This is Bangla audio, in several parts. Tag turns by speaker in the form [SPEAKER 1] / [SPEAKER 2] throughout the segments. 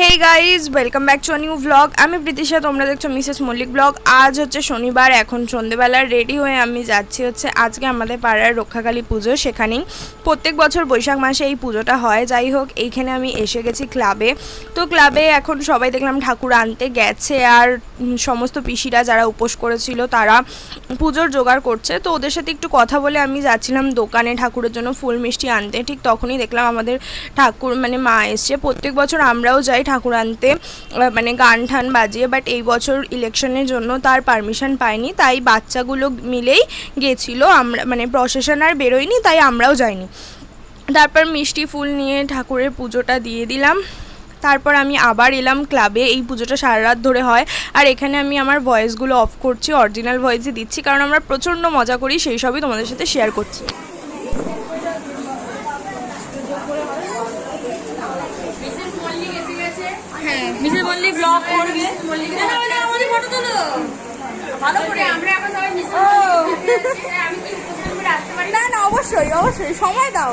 [SPEAKER 1] Hey guys welcome back to new blog আমি প্রীতিশা তোমরা দেখছ মিসেস মল্লিক ব্লগ আজ হচ্ছে শনিবার, এখন সন্ধেবেলা রেডি হয়ে আমি যাচ্ছি হচ্ছে আজকে আমাদের পাড়ার রক্ষাকালী পুজো সেখানেই। প্রত্যেক বছর বৈশাখ মাসে এই পুজোটা হয়। যাই হোক, এইখানে আমি এসে গেছি ক্লাবে তো ক্লাবে এখন সবাই দেখলাম ঠাকুর আনতে গেছে আর সমস্ত পিসিরা যারা উপোস করেছিল তারা পুজোর জোগাড় করছে। তো ওদের সাথে একটু কথা বলে আমি যাচ্ছিলাম দোকানে ঠাকুরের জন্য ফুল মিষ্টি আনতে। ঠিক তখনই দেখলাম আমাদের ঠাকুর মানে মা এসছে। প্রত্যেক বছর আমরাও যাই ঠাকুর আনতে মানে গান ঠান বাজিয়ে বাট এই বছর ইলেকশনের জন্য তার পারমিশন পাইনি, তাই বাচ্চাগুলো মিলেই গেছিল। আমরা মানে প্রসেশন আর বেরোয়নি, তাই আমরাও যাইনি। তারপর মিষ্টি ফুল নিয়ে ঠাকুরের পুজোটা দিয়ে দিলাম। তারপর আমি আবার এলাম ক্লাবে, এই পুজোটা সারা রাত ধরে হয়। আর এখানে আমি আমার ভয়েসগুলো অফ করছি অরিজিনাল ভয়েসই দিচ্ছি, কারণ আমরা প্রচণ্ড মজা করি, সেই সবই তোমাদের সাথে শেয়ার করছি।
[SPEAKER 2] মিসেস মল্লিক ব্লগ করবে মল্লিক আমাদের ফটো তোলো ভালো করে আমরা এখন সবাই মিসেস আমি কি আসতে পারি
[SPEAKER 1] না না অবশ্যই অবশ্যই সময় দাও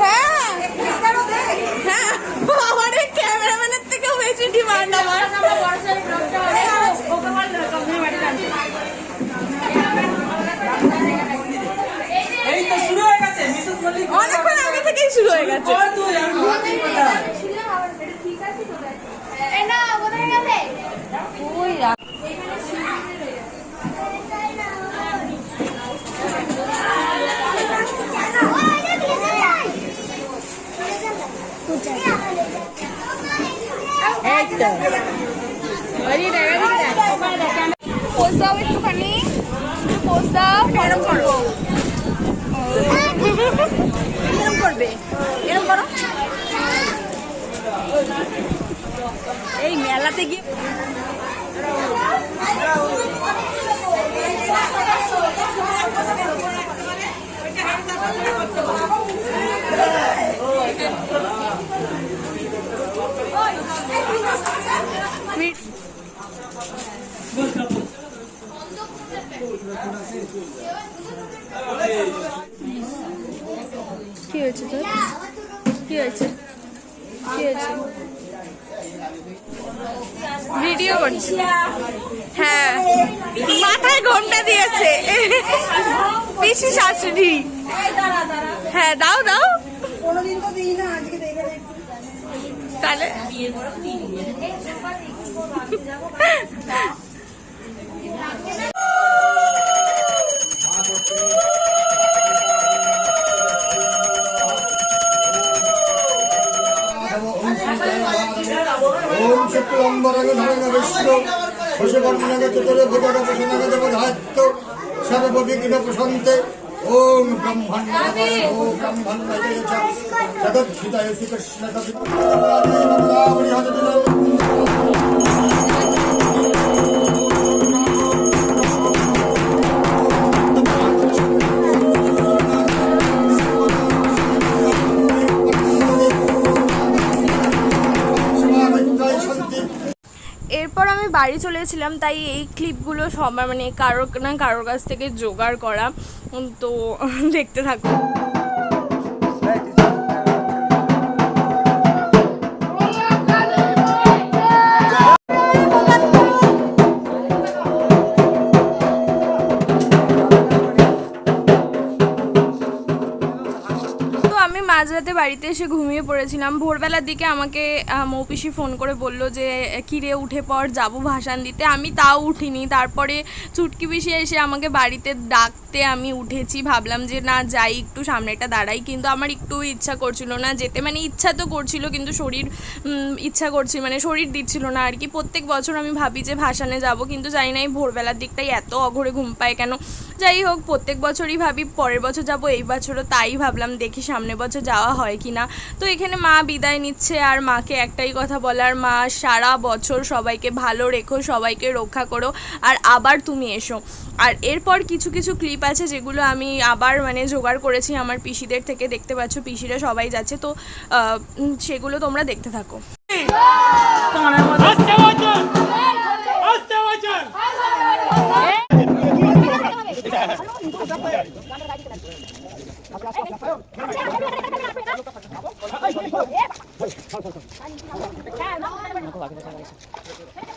[SPEAKER 1] হ্যাঁ হ্যাঁ আমার ক্যামেরাম্যানের থেকেও বেশি ডিমান্ড আমার
[SPEAKER 2] আমরা বড়সড় ব্লগটা হবে ওকে বল কম্পানি বাড়িতে আনতে
[SPEAKER 3] এই তো শুরু হয়ে গেছে মিসেস মল্লিক
[SPEAKER 1] অনেকক্ষণ আগে থেকেই শুরু হয়ে গেছে। পোজ দাও একটুখানি। পোজ দাও এরম করো। এরম করবে এরম করো এই মেলাতে গিয়ে কি হয়েছে তোর? কি হয়েছে? কি হয়েছে? ভিডিও করছি। হ্যাঁ। মাথায় ঘোমটা দিয়েছে। পিসি শাশুড়ি। হ্যাঁ দাও দাও। তাহলে
[SPEAKER 4] ওম শুক্লম্বরং ধরং বিষ্ণ হসবর্ণগত তরে ভুজগ প্রসনগত বোধাত্য সর্ববিঘ্ন প্রশন্তে ওম ব্রহ্মণ্য ওম ব্রহ্মণ্য জগদ্ধিতায় শ্রীকৃষ্ণ শান্তি
[SPEAKER 1] বাড়ি চলেছিলাম তাই এই ক্লিপগুলো সবার মানে কারোর না কারোর কাছ থেকে জোগাড় করা, তো দেখতে থাকো আমি মাঝরাতে বাড়িতে এসে ঘুমিয়ে পড়েছিলাম। ভোরবেলার দিকে আমাকে মৌপিসি ফোন করে বলল যে, কিরে, উঠে পর যাব ভাসান দিতে। আমি তাও উঠিনি। তারপরে চুটকি পিসি এসে আমাকে বাড়িতে ডাকতে আমি উঠেছি। ভাবলাম যে, না, যাই, একটু সামনেটা দাঁড়াই। কিন্তু আমার একটু ইচ্ছা করছিল না যেতে। মানে ইচ্ছা তো করছিল, কিন্তু শরীর ইচ্ছা করছিল মানে শরীর দিচ্ছিল না আর কি। প্রত্যেক বছর আমি ভাবি যে, ভাসানে যাব, কিন্তু জানি না এই ভোরবেলার দিকটাই এত অঘরে ঘুম পায় কেন। যাই হোক প্রত্যেক বছরই ভাবি পরের বছর যাব এই বছরও তাই ভাবলাম দেখি সামনে বছর যাওয়া হয় কি না। তো এখানে মা বিদায় নিচ্ছে আর মাকে একটাই কথা বলার মা সারা বছর সবাইকে ভালো রেখো সবাইকে রক্ষা করো আর আবার তুমি এসো। আর এরপর কিছু কিছু ক্লিপ আছে যেগুলো আমি আবার মানে জোগাড় করেছি আমার পিসিদের থেকে। দেখতে পাচ্ছ পিসিরা সবাই যাচ্ছে তো সেগুলো তোমরা দেখতে থাকো।
[SPEAKER 2] হ্যাঁ